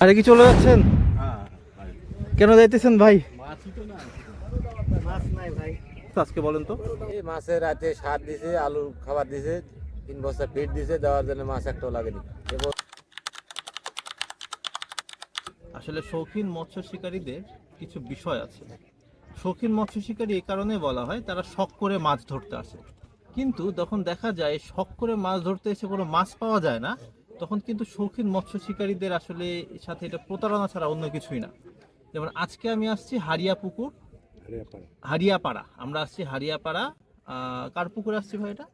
আরে কি চলে যাচ্ছেন? কেন যাইতেছেন ভাই? মাছ নাই ভাই। আজকে বলেন তো। এই মাছে রাতে সার দিছে আলু খাবার দিছে তিন বস্তা ফিট দিছে দেওয়ার জন্য মাছ একটাও লাগেনি। এবং আসলে শৌখিন মৎস্য শিকারীদের কিছু বিষয় আছে। শৌখিন মৎস্য শিকারী এই কারণে বলা হয় তারা শখ করে মাছ ধরতে আসে। কিন্তু যখন দেখা যায় শখ করে মাছ ধরতে এসে কোনো মাছ পাওয়া যায় না। তখন কিন্তু শৌখিন মৎস্য শিকারীদের আসলে সাথে এটা প্রতারণা ছাড়া অন্য কিছুই না। যেমন আজকে আমি আসছি হারিয়া পুকুর হারিয়াপাড়া আমরা আসছি হারিয়াপাড়া কার পুকুরে আসছি ভাই এটা?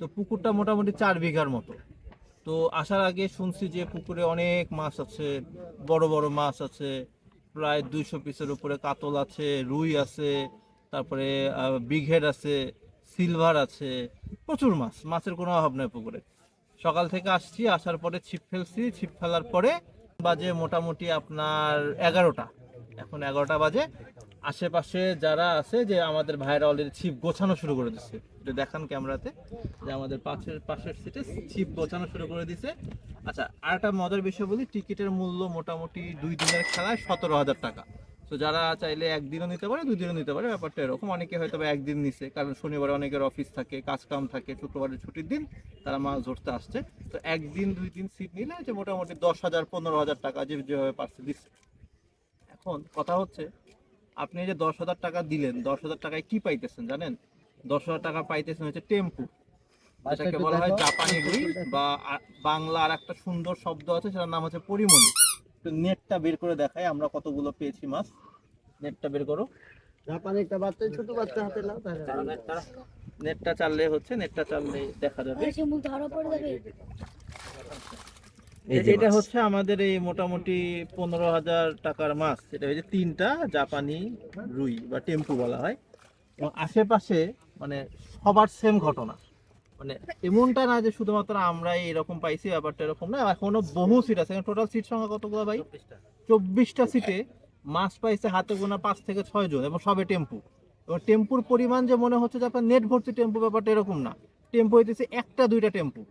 তো পুকুরটা মোটামুটি চার বিঘার মতো। তো আসার আগে শুনছি যে পুকুরে অনেক মাছ আছে বড় বড় মাছ আছে প্রায় দুইশো পিসের উপরে কাতল আছে রুই আছে তারপরে বিঘের আছে। সিলভার আছে, প্রচুর মাছ, মাছের কোনো অভাব নেই পুকুরে। সকাল থেকে আসছি, আসার পরে ছিপ ফেলছি, ছিপ ফেলার পরে বাজে মোটামুটি আপনার এগারোটা। এখন এগারোটা বাজে। আশেপাশে যারা আছে যে আমাদের ভাইরা অলরেডি ছিপ গোছানো শুরু করে দিচ্ছে এটা দেখান ক্যামেরাতে যে আমাদের পাশের পাশের সিটে ছিপ গোছানো শুরু করে দিছে। আচ্ছা আর একটা মজার বিষয় বলি, টিকিটের মূল্য মোটামুটি দুই দিনের খেলায় সতেরো হাজার টাকা। তো যারা চাইলে একদিনও নিতে পারে দুই দিনও নিতে পারে ব্যাপারটা এরকম। অনেকে হয়তো একদিন নিছে কারণ শনিবারে অনেকের অফিস থাকে কাজ কাম থাকে শুক্রবারের ছুটির দিন তারা মাছ ধরতে আসছে। তো একদিন দুই দিন সিট নিলে যে মোটামুটি দশ হাজার পনেরো হাজার টাকা যে যেভাবে পারছে দিচ্ছে। এখন কথা হচ্ছে আপনি যে দশ হাজার টাকা দিলেন দশ হাজার টাকায় কি পাইতেছেন জানেন? দশ হাজার টাকা পাইতেছেন হচ্ছে টেম্পু। যেটাকে বলা হয় জাপানি রুই বা বাংলা আর একটা সুন্দর শব্দ আছে সেটার নাম হচ্ছে পরিমণি। নেটটা বের করে দেখায় আমরা কতগুলো পেয়েছি মাছ। নেটটা বের করো। জাপানি বাচ্চা ছোট বাচ্চা হাতে লাও নেটটা নেটটা চাললে হচ্ছে নেটটা চাললে দেখা যাবে। ধরা পড়ে যাবে। এটা হচ্ছে আমাদের এই মোটামুটি পনেরো হাজার টাকার মাছ। এটা হচ্ছে তিনটা জাপানি রুই বা টেম্পু বলা হয়। এবং আশেপাশে মানে সবার সেম ঘটনা। মানে এমনটা না যে শুধুমাত্র আমরাই এরকম পাইছি ব্যাপারটা এরকম না। এখনও বহু সিট আছে। টোটাল সিট সংখ্যা কতগুলো ভাই? চব্বিশটা। সিটে মাছ পাইছে হাতে গোনা পাঁচ থেকে ছয় জন এবং সবে টেম্পু। এবং টেম্পুর পরিমাণ যে মনে হচ্ছে যে আপনার নেট ভর্তি টেম্পু ব্যাপারটা এরকম না। টেম্পু হইতেছে একটা দুইটা টেম্পু।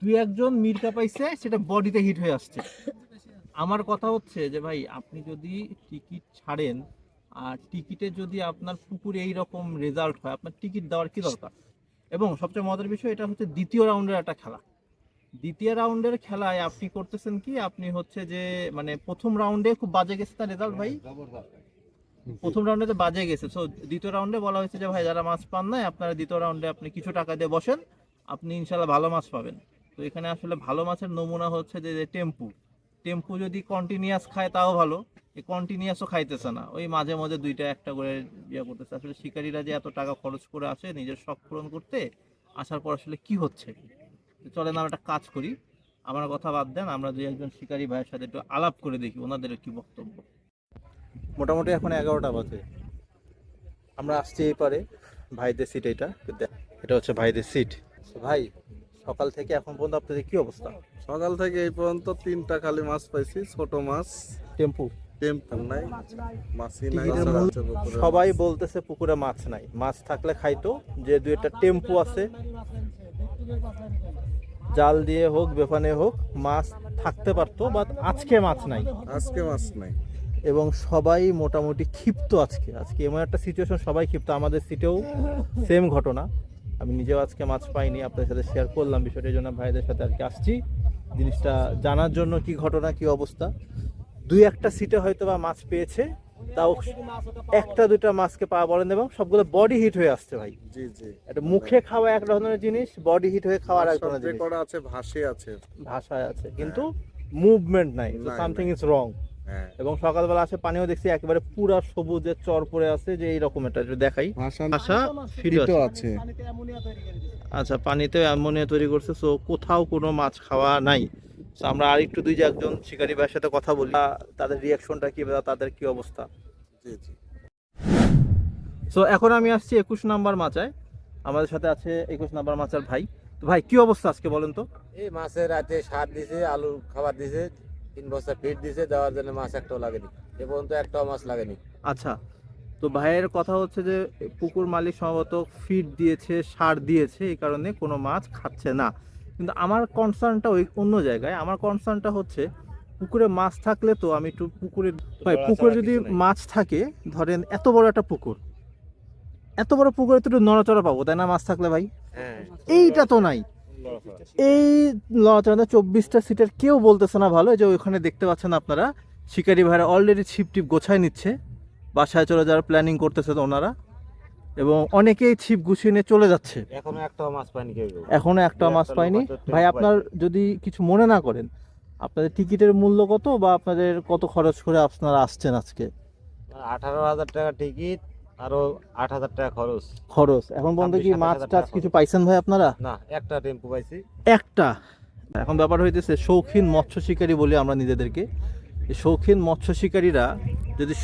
দুই একজন মির্কা পাইছে সেটা বডিতে হিট হয়ে আসছে। আমার কথা হচ্ছে যে ভাই আপনি যদি টিকিট ছাড়েন আর টিকিটে যদি আপনার পুকুরে এই রকম রেজাল্ট হয় আপনার টিকিট দেওয়ার কি দরকার? এবং সবচেয়ে মজার বিষয় এটা হচ্ছে দ্বিতীয় রাউন্ডের একটা খেলা। দ্বিতীয় রাউন্ডের খেলায় আপনি করতেছেন কি আপনি হচ্ছে যে মানে প্রথম রাউন্ডে খুব বাজে গেছে তার রেজাল্ট ভাই? প্রথম রাউন্ডে তো বাজে গেছে। সো দ্বিতীয় রাউন্ডে বলা হয়েছে যে ভাই যারা মাছ পান নাই আপনারা দ্বিতীয় রাউন্ডে আপনি কিছু টাকা দিয়ে বসেন আপনি ইনশাল্লাহ ভালো মাছ পাবেন। তো এখানে আসলে ভালো মাছের নমুনা হচ্ছে যে যে টেম্পু। টেম্পু যদি কন্টিনিউয়াস খায় তাও ভালো। এই কন্টিনিউয়াসও খাইতেছে না। ওই মাঝে মাঝে দুইটা একটা করে ইয়ে করতেছে। আসলে শিকারীরা যে এত টাকা খরচ করে আসে নিজের শখ পূরণ করতে আসার পর আসলে কি হচ্ছে? তো চলেন আমরা একটা কাজ করি। আমার কথা বাদ দেন আমরা দুই একজন শিকারী ভাইয়ের সাথে একটু আলাপ করে দেখি ওনাদের কি বক্তব্য। মোটামুটি এখন এগারোটা বাজে। আমরা আসছি এই পারে ভাইদের সিট এটা। এটা হচ্ছে ভাইদের সিট ভাই সকাল থেকে এখন পর্যন্ত আপনাদের কি অবস্থা? সকাল থেকে এই পর্যন্ত তিনটা খালি মাছ পাইছি ছোট মাছ। টেম্পু? নাই মাছই নাই সবাই বলতেছে পুকুরে মাছ নাই। মাছ থাকলে খাইতো যে দুই একটা টেম্পু আছে জাল দিয়ে হোক বেফানে হোক মাছ থাকতে পারতো বাট আজকে মাছ নাই। আজকে মাছ নাই। এবং সবাই মোটামুটি ক্ষিপ্ত আজকে। আজকে এমন একটা সিচুয়েশন সবাই ক্ষিপ্ত। আমাদের সিটেও সেম ঘটনা। আমি নিজেও আজকে মাছ পাইনি আপনাদের সাথে শেয়ার করলাম বিষয়টার জন্য ভাইদের সাথে আর কি আসছি। জিনিসটা জানার জন্য কি ঘটনা কি অবস্থা? দুই একটা সিটে হয়তো বা মাছ পেয়েছে তাও একটা দুইটা মাছকে পাওয়া বলেন এবং সবগুলো বডি হিট হয়ে আসছে ভাই। জি জি। এটা মুখে খাওয়া এক ধরনের জিনিস বডি হিট হয়ে খাওয়া আর এক ধরনের জিনিস। আছে ভাসে আছে। ভাষায় আছে কিন্তু মুভমেন্ট নাই সামথিং ইজ রং এবং সকালবেলা আসে পানিও দেখছি একেবারে পুরা সবুজের চর পড়ে আছে যে এইরকম এটা একটু দেখাই। ভাষা ফিট ফিটও আছে। আচ্ছা পানিতে অ্যামোনিয়া তৈরি করছে সো কোথাও কোনো মাছ খাওয়া নাই। আমরা আরেকটু দুই যে একজন শিকারী ভাইয়ের সাথে কথা বলি তাদের রিয়াকশনটা কি বা তাদের কি অবস্থা? জি জি। সো এখন আমি আসছি একুশ নাম্বার মাচায়। আমাদের সাথে আছে একুশ নাম্বার মাচার ভাই। তো ভাই কি অবস্থা আজকে বলেন তো? এই মাছের রাতে সার দিছে আলু খাবার দিছে। তিন বস্তা ফিট দিছে দেওয়ার জন্য মাছ একটাও লাগেনি। এ পর্যন্ত একটাও মাছ লাগেনি। আচ্ছা তো ভাইয়ের কথা হচ্ছে যে পুকুর মালিক সম্ভবত ফিড দিয়েছে সার দিয়েছে এই কারণে কোনো মাছ খাচ্ছে না। কিন্তু আমার কনসার্নটা ওই অন্য জায়গায় আমার কনসার্নটা হচ্ছে পুকুরে মাছ থাকলে তো আমি একটু পুকুরে ভাই পুকুরে যদি মাছ থাকে ধরেন এত বড় একটা পুকুর এত বড় পুকুরে তো একটু নড়াচড়া পাবো তাই না মাছ থাকলে ভাই? হ্যাঁ। এইটা তো নাই। এই লড়াচড়া চব্বিশটা সিটের কেউ বলতেছে না ভালো এই যে ওইখানে দেখতে পাচ্ছেন আপনারা। শিকারি ভাইরা অলরেডি ছিপ টিপ গোছায় নিচ্ছে। বাসায় চলে যাওয়ার প্ল্যানিং করতেছে তো ওনারা। এবং অনেকেই ছিপ গুছিয়ে নিয়ে চলে যাচ্ছে। এখনও একটাও মাছ পাইনি এখনও একটা মাছ একটা পাইনি ভাই আপনার যদি কিছু মনে না করেন আপনাদের টিকিটের মূল্য কত বা আপনাদের কত খরচ করে আপনারা আসছেন আজকে? আঠারো হাজার টাকা টিকিট আরও আট হাজার টাকা খরচ। খরচ। এখন পর্যন্ত কি মাছ টাছ কিছু পাইছেন ভাই আপনারা? না একটা টেম্পু পাইছি। একটা? এখন ব্যাপার হইতেছে শৌখিন মৎস্য শিকারী বলি আমরা নিজেদেরকে। শৌখিন মৎস্য শিকারীরা যদি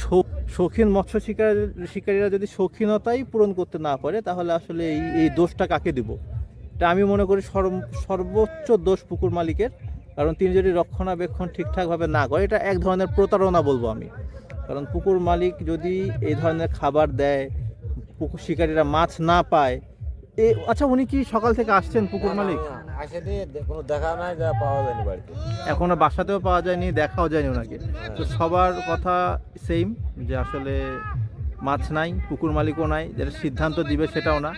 শৌখিন মৎস্য শিকার শিকারীরা যদি শৌখিনতাই পূরণ করতে না পারে তাহলে আসলে এই এই দোষটা কাকে দিব? এটা আমি মনে করি সর্ব- সর্বোচ্চ দোষ পুকুর মালিকের। কারণ তিনি যদি রক্ষণাবেক্ষণ ঠিকঠাকভাবে না করে এটা এক ধরনের প্রতারণা বলব আমি। কারণ পুকুর মালিক যদি এই ধরনের খাবার দেয় পুকুর শিকারীরা মাছ না পায় এ আচ্ছা উনি কি সকাল থেকে আসছেন পুকুর মালিক? আসেনি কোনো দেখা নাই যা পাওয়া যায়নি বাড়িতে। এখনও বাসাতেও পাওয়া যায়নি দেখাও যায়নি ওনাকে। তো সবার কথা সেম যে আসলে মাছ নাই পুকুর মালিকও নাই যেটা সিদ্ধান্ত দিবে সেটাও না।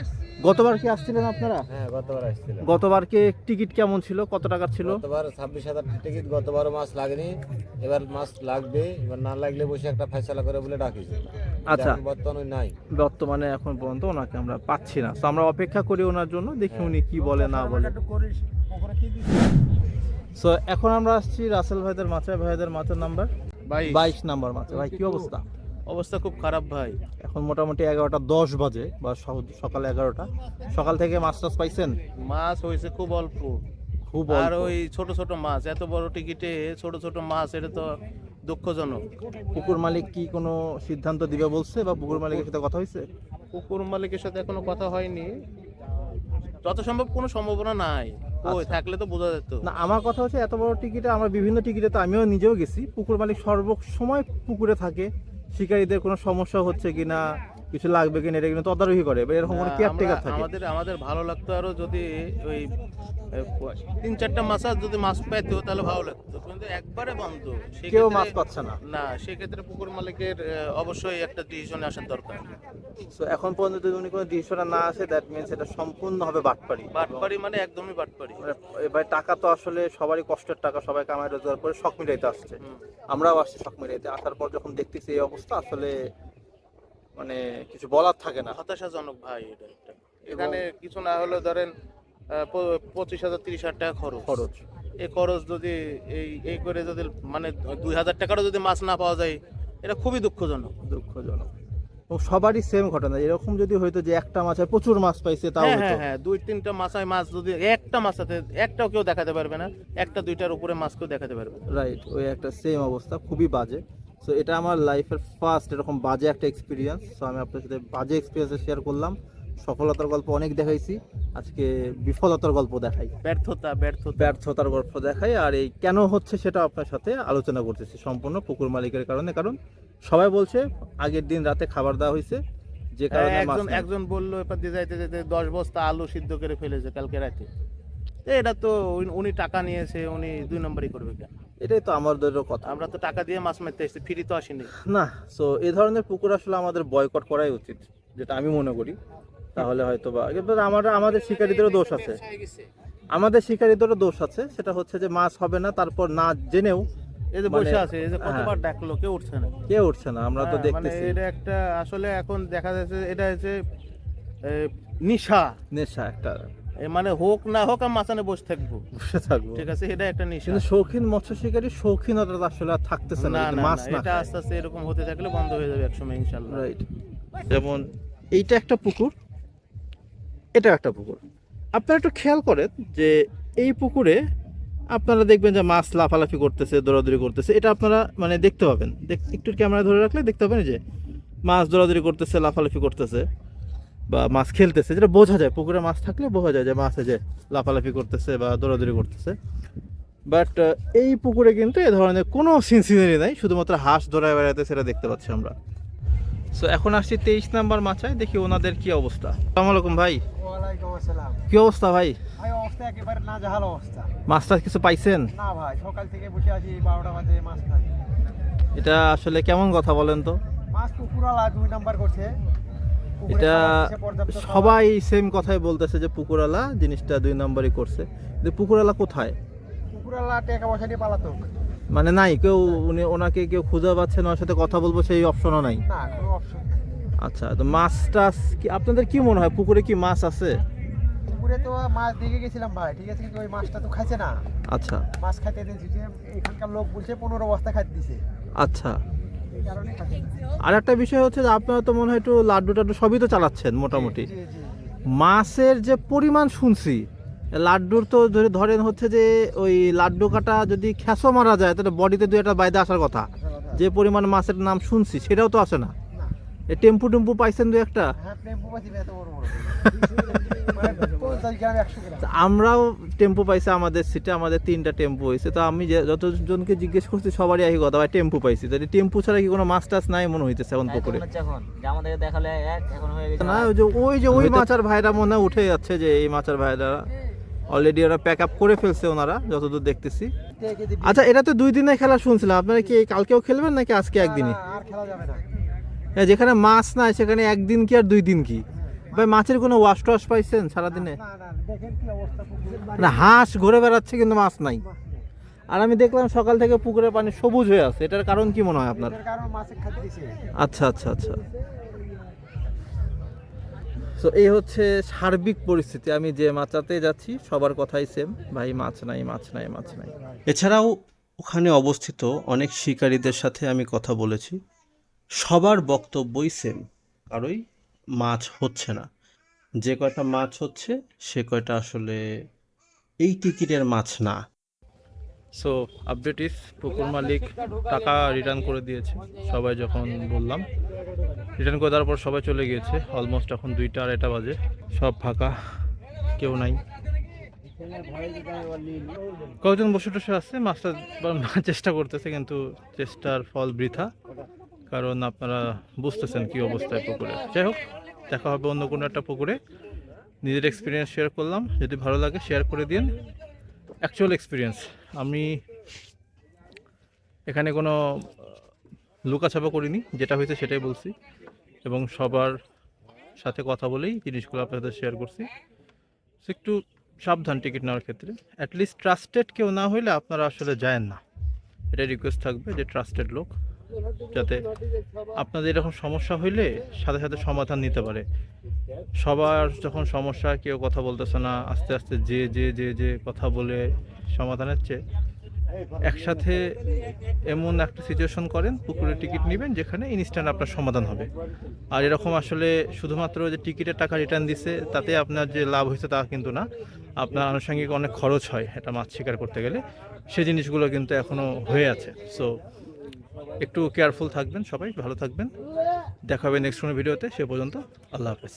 গতবার কি আসছিলেন আপনারা? হ্যাঁ গতবার আসছিলাম। গতবারকে টিকিট কেমন ছিল? কত টাকার ছিল? গতবার ছাব্বিশ হাজার টিকিট গতবারও মাছ লাগেনি। এবার মাছ লাগবে এবার না লাগলে বসে একটা ফেসলা করে বলে ডাকিছে। আচ্ছা। বর্তমানে নাই। বর্তমানে এখন পর্যন্ত ওনাকে আমরা পাচ্ছি না। তো আমরা অপেক্ষা করি ওনার জন্য দেখি উনি কি বলে না বলে। সো এখন আমরা আসছি রাসেল ভাইদের মাছে ভাইদের মাছের নাম্বার ভাই বাইশ নাম্বার মাছে ভাই কি অবস্থা? অবস্থা খুব খারাপ ভাই। এখন মোটামুটি এগারোটা দশ বাজে বা সকাল এগারোটা। সকাল থেকে মাছ টাছ পাইছেন? মাছ হয়েছে খুব অল্প। খুব আর ওই ছোট ছোট মাছ এত বড় টিকিটে ছোট ছোট মাছ এটা তো দুঃখজনক। পুকুর মালিক কি কোনো সিদ্ধান্ত দিবে বলছে বা পুকুর মালিকের সাথে কথা হয়েছে? পুকুর মালিকের সাথে এখনও কথা হয়নি। যত সম্ভব কোনো সম্ভাবনা নাই। ওই আচ্ছা। থাকলে তো বোঝা যেত। না আমার কথা হচ্ছে এত বড় টিকিটে আমরা বিভিন্ন টিকিটে তো আমিও নিজেও গেছি। পুকুর মালিক সর্ব সময় পুকুরে থাকে। শিকারীদের কোনো সমস্যা হচ্ছে কিনা? কিছু লাগবে কিনা এটা কিন্তু তদারকি করে এরকম কোনো কেয়ারটেকার আমরা- থাকে। আমাদের আমাদের ভালো লাগতো আরও যদি ওই তিন চারটা মাছ আর যদি মাছ পেতো তাহলে ভালো লাগতো। কিন্তু একবারে বন্ধ কেউ মাছ পাচ্ছে না। না সেক্ষেত্রে পুকুর মালিকের অবশ্যই একটা ডিসিশনে আসার দরকার। তো এখন পর্যন্ত যদি উনি কোনো দৃশ্যটা না আসে দ্যাট মিনস এটা সম্পূর্ণ হবে বাটপাড়ি। বাটপাড়ি মানে একদমই বাটপাড়ি। মানে এবার টাকা তো আসলে সবারই কষ্টের টাকা সবাই কামাই রোজগার করে শখ মিটাইতে আসছে। আমরাও আসছি শখ মিটাইতে। আসার পর যখন দেখতেছি এই অবস্থা আসলে মানে কিছু বলার থাকে না। হতাশাজনক ভাই এটা একটা। এখানে কিছু না হলে ধরেন পঁচিশ হাজার তিরিশ হাজার টাকা খরচ। খরচ। এই খরচ যদি এই এই করে যদি মানে দুই হাজার টাকারও যদি মাছ না পাওয়া যায় এটা খুবই দুঃখজনক। দুঃখজনক। এবং সবারই সেম ঘটনা। এরকম যদি হয়তো যে একটা মাছে প্রচুর মাছ পাইছে তাও হ্যাঁ হ্যাঁ হ্যাঁ দুই তিনটা মাছায় মাছ যদি একটা মাছ মাছাতে একটাও কেউ দেখাতে পারবে না। একটা দুইটার উপরে মাছ কেউ দেখাতে পারবে রাইট ওই একটা সেম অবস্থা খুবই বাজে। সো এটা আমার লাইফের ফার্স্ট এরকম বাজে একটা এক্সপিরিয়েন্স সো আমি আপনার সাথে বাজে এক্সপিরিয়েন্স শেয়ার করলাম। সফলতার গল্প অনেক দেখাইছি। আজকে বিফলতার গল্প দেখাই। ব্যর্থতা ব্যর্থতা। ব্যর্থতার গল্প দেখাই। আর এই কেন হচ্ছে সেটা আপনার সাথে আলোচনা করতেছি। সম্পূর্ণ পুকুর মালিকের কারণে। কারণ সবাই বলছে আগের দিন রাতে খাবার দেওয়া হয়েছে। যে কারণে একজন একজন বলল এবার দিয়ে যাইতে যেতে দশ বস্তা আলু সিদ্ধ করে ফেলেছে কালকে রাতে। এটা তো উনি- টাকা নিয়েছে উনি দুই নম্বরই করবে কেন? এটাই তো আমাদেরও কথা। আমরা তো টাকা দিয়ে মাছ মারতে এসেছি ফ্রি তো আসিনি। না সো এই ধরনের পুকুর আসলে আমাদের বয়কট করাই উচিত যেটা আমি মনে করি। তাহলে হয়তো বা আমরা আমাদের শিকারীদেরও দোষ আছে। আমাদের শিকারীদেরও দোষ আছে সেটা হচ্ছে যে মাছ হবে না তারপর না জেনেও এই যে মানে- বসে আছে এই যে হ্যাঁ। কতবার ডাকলো কেউ উঠছে না। কে উঠছে না আমরা তো হ্যাঁ, মানে দেখতেছি। এটা একটা আসলে এখন দেখা যাচ্ছে এটা হচ্ছে নিশা। নেশা একটা। মানে হোক না হোক আমি মাছানে বসে থাকব। বসে থাকব। ঠিক আছে এটা একটা নিশা। কিন্তু শৌখিন মৎস্য শিকারী শৌখিনতা আসলে আর থাকতেছে না মাছ না, না এটা আস্তে আস্তে এরকম হতে থাকলে বন্ধ হয়ে যাবে একসময় ইনশাল্লাহ রাইট যেমন এইটা একটা পুকুর এটা একটা পুকুর। আপনারা একটু খেয়াল করেন যে এই পুকুরে আপনারা দেখবেন যে মাছ লাফালাফি করতেছে দৌড়াদৌড়ি করতেছে। এটা আপনারা মানে দেখতে পাবেন। একটু ক্যামেরা ধরে রাখলে দেখতে পাবেন যে মাছ দৌড়াদৌড়ি করতেছে লাফালাফি করতেছে। বা মাছ খেলতেছে যেটা বোঝা যায় পুকুরে মাছ থাকলে বোঝা যায় যে মাছে যে লাফালাফি করতেছে বা দৌড়াদৌড়ি করতেছে। বাট এই পুকুরে কিন্তু এ ধরনের কোনো সিন সিনারি নাই শুধুমাত্র হাঁস দৌড়ায় বেড়াতে সেটা দেখতে পাচ্ছি আমরা। সো এখন আসছি তেইশ নাম্বার মাচায় দেখি ওনাদের কি অবস্থা। আসসালামু আলাইকুম ভাই। কি অবস্থা ভাই? ভাই অবস্থা একেবারে না জাহাল অবস্থা। মাছ টাছ কিছু পাইছেন? না ভাই সকাল থেকে বসে আছি বারোটা বাজে মাছ এটা আসলে কেমন কথা বলেন তো? মাছ পুকুরালা দুই নাম্বার করছে। এটা। সবাই সেম কথাই বলতেছে যে পুকুরালা জিনিসটা দুই নম্বরই করছে। কিন্তু পুকুরালা কোথায়? পুকুরালা টাকা পয়সা নিয়ে পালাতক মানে নাই কেউ উনি ওনাকে কেউ খুঁজে পাচ্ছেন ওনার সাথে কথা বলব সেই অপশনও নাই। না কোনো অপশন নাই। আচ্ছা তো মাছ টাছ কি আপনাদের কি মনে হয় পুকুরে কি মাছ আছে? পুকুরে তো মাছ দেখে গেছিলাম ভাই ঠিক আছে কিন্তু ওই মাছটা তো খাইছে না। আচ্ছা। মাছ খাইতে দিয়েছি যে এখানকার লোক বলছে পনেরো বস্তা খাইতে দিছে আচ্ছা। আর একটা বিষয় হচ্ছে যে আপনারা তো মনে হয় একটু লাড্ডু টাড্ডু সবই তো চালাচ্ছেন মোটামুটি। মাছের যে পরিমাণ শুনছি লাড্ডুর তো ধরে ধরেন হচ্ছে যে ওই লাড্ডু কাটা যদি খ্যাসো মারা যায় তাহলে বডিতে দু একটা বাইদে আসার কথা। যে পরিমাণ মাছের নাম শুনছি সেটাও তো আসে না। না। টেম্পু টেম্পু পাইছেন দু একটা? তা আমরাও টেম্পু পাইছি আমাদের সিটে আমাদের তিনটা টেম্পু হয়েছে তো আমি যে যতজনকে জিজ্ঞেস করছি সবারই একই কথা ভাই টেম্পু পাইছি। তাহলে টেম্পু ছাড়া কি কোনো মাছ টাছ নাই মনে হইতেছে এখন পুকুরে হচ্ছে এখন। যে আমাদেরকে দেখালে এক এখন গেছে না ওই যে ওই যে ওই মাচার ভাইরা মনে হয় উঠে যাচ্ছে যে এই মাচার ভাইরা। অলরেডি ওরা প্যাক আপ করে ফেলছে ওনারা যতদূর দেখতেছি। আচ্ছা এটা তো দুই দিনের খেলা শুনছিলাম। আপনারা কি কালকেও খেলবেন নাকি আজকে একদিনই? না, আর খেলা যাবে না। এ, যেখানে মাছ নাই সেখানে একদিন কি আর দুই দিন কি? ভাই মাছের কোনো ওয়াশ টোয়াশ পাইছেন সারাদিনে? না না দেখেন কি অবস্থা পুকুরের বাড়ি না হাঁস ঘুরে বেড়াচ্ছে কিন্তু মাছ নাই। আর আমি দেখলাম সকাল থেকে পুকুরের পানি সবুজ হয়ে আছে। এটার কারণ কি মনে হয় আপনার? আচ্ছা আচ্ছা আচ্ছা। তো এই হচ্ছে সার্বিক পরিস্থিতি। আমি যে মাচাতে যাচ্ছি সবার কথাই সেম ভাই মাছ নাই মাছ নাই মাছ নাই। এছাড়াও ওখানে অবস্থিত অনেক শিকারীদের সাথে আমি কথা বলেছি। সবার বক্তব্যই সেম কারোই মাছ হচ্ছে না। যে কয়টা মাছ হচ্ছে, সে কয়টা আসলে এই টিকিটের মাছ না। সো আপডেট ইস পুকুর মালিক টাকা রিটার্ন করে দিয়েছে, সবাই যখন বললাম। রিটার্ন করে দেওয়ার পর সবাই চলে গিয়েছে অলমোস্ট এখন দুইটা আড়াইটা বাজে, সব ফাঁকা, কেউ নাই। কয়েকজন বসে টসে আছে, মাছটা চেষ্টা করতেছে, কিন্তু চেষ্টার ফল বৃথা। কারণ আপনারা বুঝতেছেন কি অবস্থায় পুকুরে। যাই হোক, দেখা হবে অন্য কোনো একটা পুকুরে। নিজের এক্সপিরিয়েন্স শেয়ার করলাম। যদি ভালো লাগে শেয়ার করে দিন। অ্যাকচুয়াল এক্সপিরিয়েন্স আমি এখানে কোনো লুকাছাপা করিনি। যেটা হয়েছে সেটাই বলছি। এবং সবার সাথে কথা বলেই জিনিসগুলো আপনাদের শেয়ার করছি। একটু সাবধান টিকিট নেওয়ার ক্ষেত্রে। অ্যাটলিস্ট ট্রাস্টেড কেউ না হইলে আপনারা আসলে যায়েন না। এটা রিকোয়েস্ট থাকবে যে ট্রাস্টেড লোক। যাতে আপনাদের এরকম সমস্যা হইলে সাথে সাথে সমাধান নিতে পারে। সবার যখন সমস্যা, কেউ কথা বলতেছে না, আস্তে আস্তে যে যে যে যে কথা বলে সমাধান হচ্ছে। একসাথে এমন একটা সিচুয়েশন করেন পুকুরের টিকিট নেবেন, যেখানে ইনস্ট্যান্ট আপনার সমাধান হবে। আর এরকম আসলে শুধুমাত্র যে টিকিটের টাকা রিটার্ন দিছে, তাতে আপনার যে লাভ হয়েছে তা কিন্তু না। আপনার আনুষঙ্গিক অনেক খরচ হয়, এটা মাছ শিকার করতে গেলে। সে জিনিসগুলো কিন্তু এখনও হয়ে আছে। সো একটু কেয়ারফুল থাকবেন সবাই, ভালো থাকবেন। দেখা হবে নেক্সট কোনো ভিডিওতে সে পর্যন্ত, আল্লাহ হাফেজ।